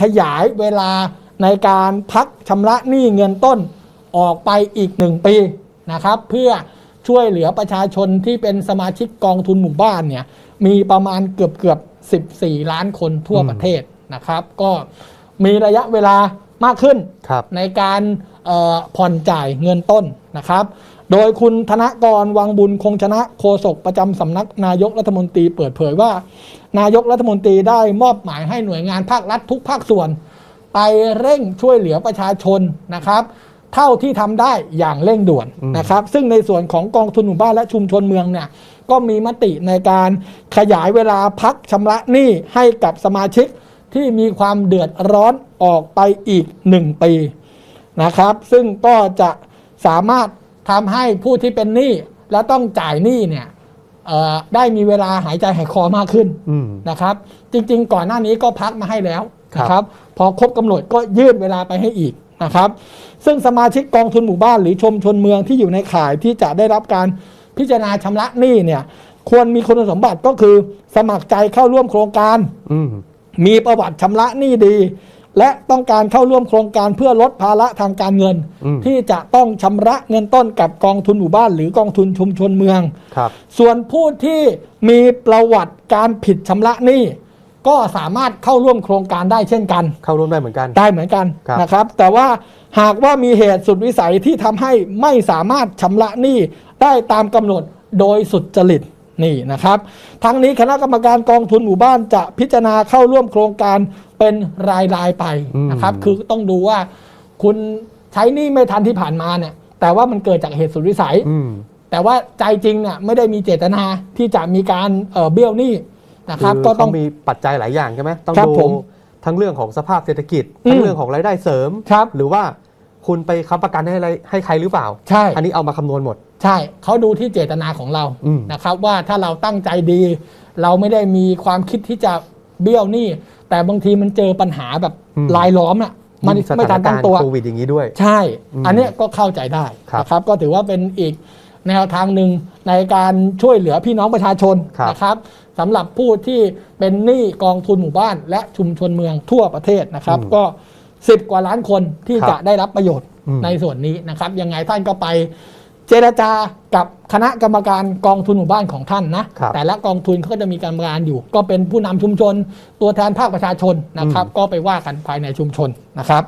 ขยายเวลาในการพักชำระหนี้เงินต้นออกไปอีกหนึ่งปีนะครับ เพื่อช่วยเหลือประชาชนที่เป็นสมาชิกกองทุนหมู่บ้านเนี่ยมีประมาณเกือบเกือบ14 ล้านคนทั่วประเทศนะครับ ก็มีระยะเวลามากขึ้นครับในการเอ่อผ่อนจ่ายเงินต้น นะครับ โดยคุณธนกรวังบุญคงชนะโฆษกประจำสำนักนายกรัฐมนตรีเปิดเผยว่า นายกรัฐมนตรีได้มอบหมายให้หน่วยงานภาครัฐทุกภาคส่วน ไปเร่งช่วยเหลือประชาชนนะครับ เท่าที่ทำได้อย่างเร่งด่วนนะครับ ซึ่งในส่วนของกองทุนหมู่บ้านและชุมชนเมืองเนี่ยก็มีมติในการขยายเวลาพักชำระหนี้ให้กับสมาชิกที่มีความเดือดร้อนออกไปอีก 1 ปีนะครับ ซึ่งก็จะ สามารถทำให้ผู้ที่เป็นหนี้และต้องจ่ายหนี้เนี่ยเอ่อได้มีเวลาหายใจหายคอมากขึ้นอืมนะครับ จริง ๆ ก่อนหน้านี้ก็พักมาให้แล้วครับนะครับ พอครบกำหนดก็ยืดเวลาไปให้อีกนะครับ ซึ่งสมาชิกกองทุนหมู่บ้านหรือชมชนเมืองที่อยู่ในข่ายที่จะได้รับการพิจารณาชำระหนี้เนี่ย ควรมีคุณสมบัติก็คือสมัครใจเข้าร่วมโครงการอืมมีประวัติชำระหนี้ดี และต้องการเข้าร่วมโครงการเพื่อลดภาระทางการเงินอืมที่จะต้องชำระเงินต้นกับกองทุนหมู่บ้าน หรือกองทุนชุมชนเมืองครับส่วนผู้ที่มีประวัติการผิดชำระหนี้ก็สามารถเข้าร่วมโครงการได้เช่นกัน เข้าร่วมได้เหมือนกัน ได้เหมือนกันครับนะครับ แต่ว่าหากว่ามีเหตุสุดวิสัยที่ทำให้ไม่สามารถชำระหนี้ได้ตามกำหนดโดยสุดจริต นี่นะครับ ทั้งนี้คณะกรรมการกองทุนหมู่บ้านจะพิจารณาเข้าร่วมโครงการเป็นรายรายๆไปนะครับอืมคือต้องดูว่าคุณใช้หนี้ไม่ทันที่ผ่านมาเนี่ย แต่ว่ามันเกิดจากเหตุสุดวิสัยอืมแต่ว่าใจจริงเนี่ยไม่ได้มีเจตนาที่จะมีการเอ่อเบี้ยวหนี้นะครับคือก็ต้องเขามีปัจจัยหลายอย่างใช่ไหมต้องครับดูผมทั้งเรื่องของสภาพเศรษฐกิจอืมทั้งเรื่องของรายได้เสริมครับหรือว่า คุณไปค้ำประกันให้อะไรให้ใครหรือเปล่า ใช่ อันนี้เอามาคำนวณหมด ใช่เขาดูที่เจตนาของเราอืม นะครับ ว่าถ้าเราตั้งใจดี เราไม่ได้มีความคิดที่จะเบี้ยวหนี้แต่บางทีมันเจอปัญหาแบบลายล้อมอะมันยิ่งสไม่ถาทันนกาตั้งรณ์ตัว โควิดอย่างนี้ด้วย ใช่ อืมอันเนี้ยก็เข้าใจได้ครับนะครับ ก็ถือว่าเป็นอีกแนวทางหนึ่งในการช่วยเหลือพี่น้องประชาชนครับ นะครับสำหรับผู้ที่เป็นหนี้กองทุนหมู่บ้าน และชุมชนเมืองทั่วประเทศนะครับ ก็ 10 กว่าล้านคนที่ครับจะได้รับประโยชน์อืม ในส่วนนี้นะครับ ยังไงท่านก็ไปเจรจากับคณะกรรมการกองทุนหมู่บ้านของท่านนะ ครับแต่ละกองทุนเขาก็จะมีกรรมการอยู่ ก็เป็นผู้นำชุมชนตัวแทนภาคประชาชนนะครับ ก็ไปว่ากันภายในชุมชนนะครับ